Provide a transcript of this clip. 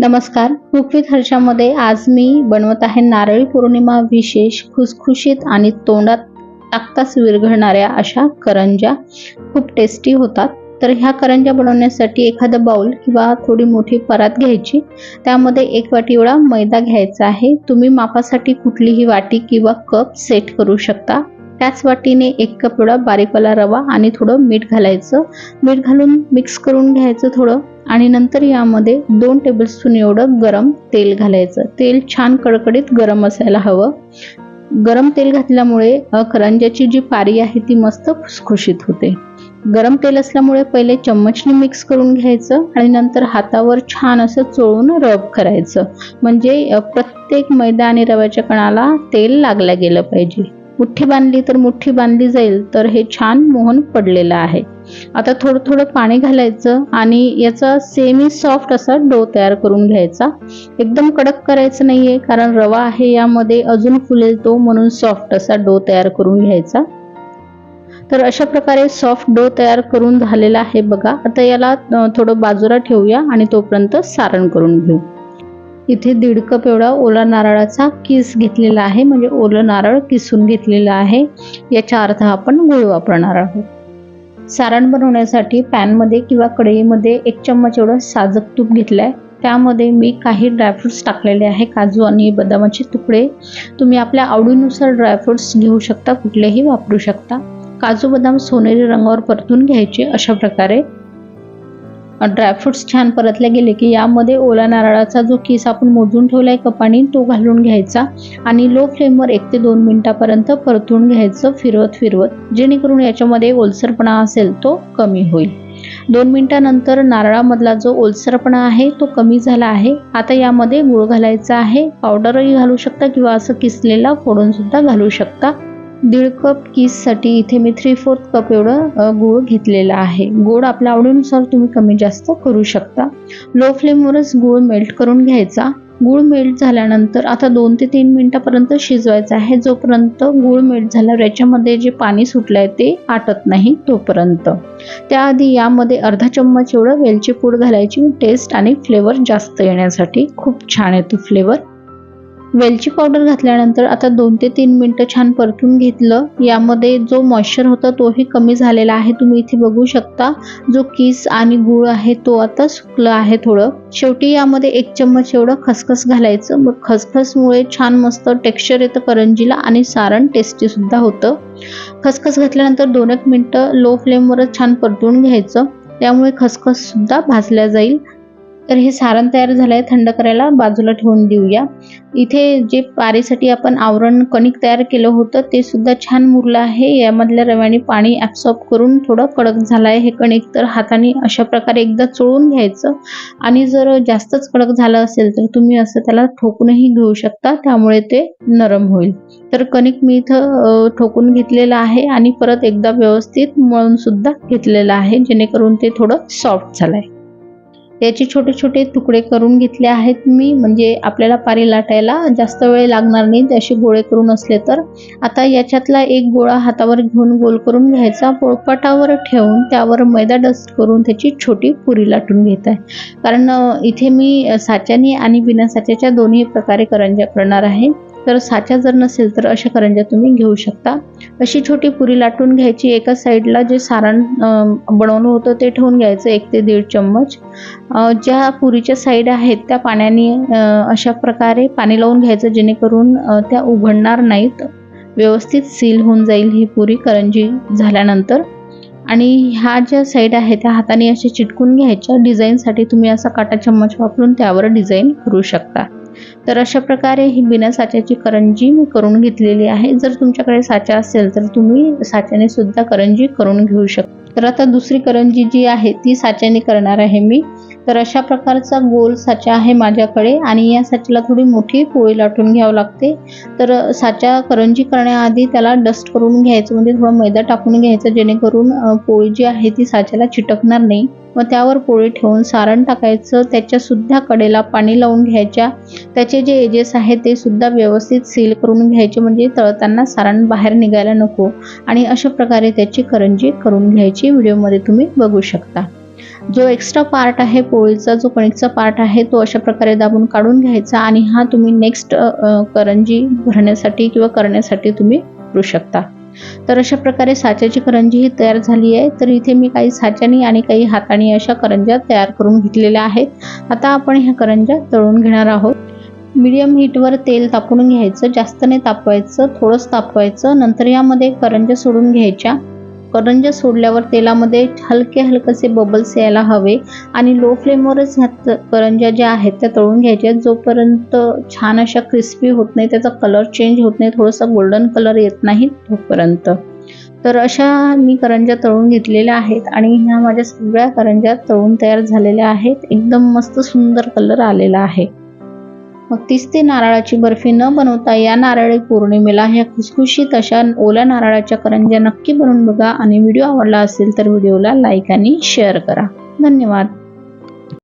नमस्कार पृथ्वी विथ हर्षामध्ये आज मी बनवत आहे नारळी पौर्णिमा विशेष खुसखुशीत आणि तोंडात टाकताच विरघळणाऱ्या अशा करंज्या. खूप टेस्टी होतात. तर ह्या करंज्या बनवण्यासाठी एखादं बाउल किंवा थोडी मोठी परात घ्यायची. त्यामध्ये एक वाटी एवढा मैदा घ्यायचा आहे. तुम्ही मापासाठी कुठलीही वाटी किंवा कप सेट करू शकता. त्याच वाटीने एक कप एवढा बारीकवाला रवा आणि थोडं मीठ घालायचं. मीठ घालून मिक्स करून घ्यायचं थोडं. आणि नंतर यामध्ये दोन टेबलस्पून एवढं गरम तेल घालायचं. तेल छान कडकडीत गरम असायला हवं. गरम तेल घातल्यामुळे करंज्याची जी पारी आहे ती मस्त खुसखुशीत होते. गरम तेल असल्यामुळे पहिले चम्मचने मिक्स करून घ्यायचं आणि नंतर हातावर छान असं चोळून रब करायचं. म्हणजे प्रत्येक मैदा आणि रव्याच्या कणाला तेल लागलं गेलं पाहिजे. मुठ्ठी बांधली तर मुठ्ठी बांधली जाईल तर हे छान मोहन पडलेलं आहे. आता थोडं थोडं पाणी घालायचं आणि याचा सेमी सॉफ्ट असा डो तयार करून घ्यायचा. एकदम कडक करायचं नाहीये कारण रवा आहे यामध्ये अजून फुलेल तो म्हणून सॉफ्ट असा डो तयार करून घ्यायचा. तर अशा प्रकारे सॉफ्ट डो तयार करून झालेला आहे बघा. आता याला थोडं बाजूला ठेवूया आणि तोपर्यंत सारण करून घेऊ. इथे दीड कप एवढा ओला नारळाचा किस घेतलेला आहे. म्हणजे ओलं नारळ किसून घेतलेला आहे. याचा अर्थ आपण गुळ वापरणार आहोत. सारण बनवण्यासाठी पॅनमध्ये किंवा कढईमध्ये एक चम्मच एवढं साजक तूप घेतलं आहे त्यामध्ये मी काही ड्रायफ्रुट्स टाकलेले आहे. काजू आणि बदामाचे तुकडे. तुम्ही आपल्या आवडीनुसार ड्रायफ्रुट्स घेऊ शकता. कुठलेही वापरू शकता. काजू बदाम सोनेरी रंगावर परतून घ्यायचे अशा प्रकारे. ड्रायफ्रुट्स छान परतले गेले की यामध्ये ओला नारळाचा जो किस आपण मोजून ठेवला आहे कपाणी तो घालून घ्यायचा आणि लो फ्लेमवर एक ते दोन मिनिटापर्यंत परतून घ्यायचं फिरवत फिरवत. जेणेकरून याच्यामध्ये ओलसरपणा असेल तो कमी होईल. दोन मिनिटानंतर नारळामधला जो ओलसरपणा आहे तो कमी झाला आहे. आता यामध्ये गुळ घालायचा आहे. पावडरही घालू शकता किंवा असं किसलेला फोडून सुद्धा घालू शकता. दीड कप किससाठी इथे मी थ्री फोर्थ कप एवढं गूळ घेतलेला आहे. गोड आपल्या आवडीनुसार तुम्ही कमी जास्त करू शकता. लो फ्लेमवरच गूळ मेल्ट करून घ्यायचा. गूळ मेल्ट झाल्यानंतर आता दोन ते तीन मिनिटापर्यंत शिजवायचं आहे. जोपर्यंत गूळ मेल्ट झाल्यावर याच्यामध्ये जे पाणी सुटलं आहे ते आटत नाही तोपर्यंत. त्याआधी यामध्ये अर्धा चम्मच एवढं वेलची पूड घालायची. टेस्ट आणि फ्लेवर जास्त येण्यासाठी खूप छान येतो फ्लेवर वेलची पावडर घातल्यानंतर आता दोन ते तीन मिनटं छान परतून घेतलं. यामध्ये जो मॉइश्चर होता तोही कमी झालेला आहे. तुम्ही इथे बघू शकता. जो किस आणि गूळ आहे तो आता सुकला आहे थोडं. शेवटी यामध्ये एक चम्मच एवढं खसखस घालायचं. मग खसखसमुळे छान मस्त टेक्स्चर येतं करंजीला आणि सारण टेस्टी सुद्धा होतं. खसखस घातल्यानंतर दोन एक मिनटं लो फ्लेमवरच छान परतून घ्यायचं. त्यामुळे खसखस सुद्धा भाजल्या जाईल. तर हे सारण तयार झालं आहे थंड करायला बाजूला ठेवून देऊया. इथे जे पारीसाठी आपण आवरण कणिक तयार केलं होतं ते सुद्धा छान मुरलं आहे. यामधल्या रव्याने पाणी ॲब्सॉर्ब करून थोडं कडक झालं आहे हे कणिक तर हाताने अशा प्रकारे एकदा चोळून घ्यायचं. आणि जर जास्तच कडक झालं असेल तर तुम्ही असं त्याला ठोकूनही घेऊ शकता. त्यामुळे ते नरम होईल. तर कणिक मी इथं ठोकून घेतलेलं आहे आणि परत एकदा व्यवस्थित मळून सुद्धा घेतलेलं आहे जेणेकरून ते थोडं सॉफ्ट झालं आहे याचे छोटे छोटे तुकडे करून घेतले आहेत मी. म्हणजे आपल्याला पारी लाटायला जास्त वेळ लागणार नाही. असे गोळे करून असले तर. आता याच्यातला एक गोळा हातावर घेऊन गोल करून घ्यायचा. पोळपाटावर ठेवून त्यावर मैदा डस्ट करून त्याची छोटी पुरी लाटून घेत आहे. कारण इथे मी साच्याने आणि बिना साच्याच्या दोन्ही प्रकारे करंजा करणार आहे. तर साच्या जर नसेल तर अशा करंज्या तुम्ही घेऊ शकता. अशी छोटी पुरी लाटून घ्यायची. एका साईडला जे सारण बनवलं होतं ते ठेवून घ्यायचं. एक ते दीड चम्मच. ज्या पुरीच्या साईड आहेत त्या पाण्याने अशा प्रकारे पाणी लावून घ्यायचं जेणेकरून त्या उघडणार नाहीत. व्यवस्थित सील होऊन जाईल ही पुरी करंजी झाल्यानंतर. आणि ह्या ज्या साईड आहे त्या हाताने अशा चिटकून घ्यायच्या. डिझाईनसाठी तुम्ही असा काटा चम्मच वापरून त्यावर डिझाईन करू शकता. तर अशा प्रकारे ही बिना साच्याची करंजी मी करून घेतलेली आहे. जर तुमच्याकडे साचा असेल तर तुम्ही साच्याने सुद्धा करंजी करून घेऊ शकता. तर आता दुसरी करंजी जी आहे ती साच्याने करणार आहे मी. तर अशा प्रकारचा गोल साचा आहे माझ्याकडे आणि या साच्याला थोडी मोठी पोळी लाटून घ्यावं लागते. तर साचा करंजी करण्याआधी त्याला डस्ट करून घ्यायचं म्हणजे थोडा मैदा टाकून घ्यायचं जेणेकरून पोळी जी आहे ती साच्याला चिटकणार नाही. मग त्यावर पोळी ठेवून सारण टाकायचं त्याच्यासुद्धा कडेला पाणी लावून घ्यायच्या. त्याचे जे एजेस आहेत ते सुद्धा व्यवस्थित सील करून घ्यायचे म्हणजे तळताना सारण बाहेर निघायला नको. आणि अशा प्रकारे त्याची करंजी करून घ्यायची. व्हिडिओमध्ये तुम्ही बघू शकता. जो एक्स्ट्रा पार्ट आहे पोळीचा जो कणिकचा पार्ट आहे तो अशा प्रकारे दाबून काढून घ्यायचा आणि हा तुम्ही नेक्स्ट करंजी भरण्यासाठी किंवा करण्यासाठी तुम्ही वापरू शकता. तर अशा प्रकारे साच्याची करंजी ही तयार झाली आहे. तर इथे मी काही साच्यानी आणि काही हाताने अशा करंज्या तयार करून घेतलेल्या आहेत. आता आपण ह्या करंज्या तळून घेणार आहोत. मीडियम हीटवर तेल तापवून घ्यायचं जास्त नाही तापवायचं थोडंच तापवायचं. नंतर यामध्ये करंज्या सोडून घ्यायच्या. करंज्या सोडल्यावर तेलामध्ये हलके हलकेसे बबल्स यायला हवे आणि लो फ्लेमवरच ह्या करंज्या ज्या आहेत त्या तळून घ्यायच्या. जोपर्यंत छान अशा क्रिस्पी होत नाही त्याचा कलर चेंज होत नाही थोडासा गोल्डन कलर येत नाही तोपर्यंत. तर अशा मी करंज्या तळून घेतलेल्या आहेत आणि ह्या माझ्या सगळ्या करंज्या तळून तयार झालेल्या आहेत. एकदम मस्त सुंदर कलर आलेला आहे. मग तीच ते नारळाची बर्फी न बनवता या नारळी पौर्णिमेला ह्या खुसखुशीत अशा ओल्या नारळाच्या करंज्या नक्की बनवून बघा. आणि व्हिडिओ आवडला असेल तर व्हिडिओला लाईक आणि शेअर करा. धन्यवाद.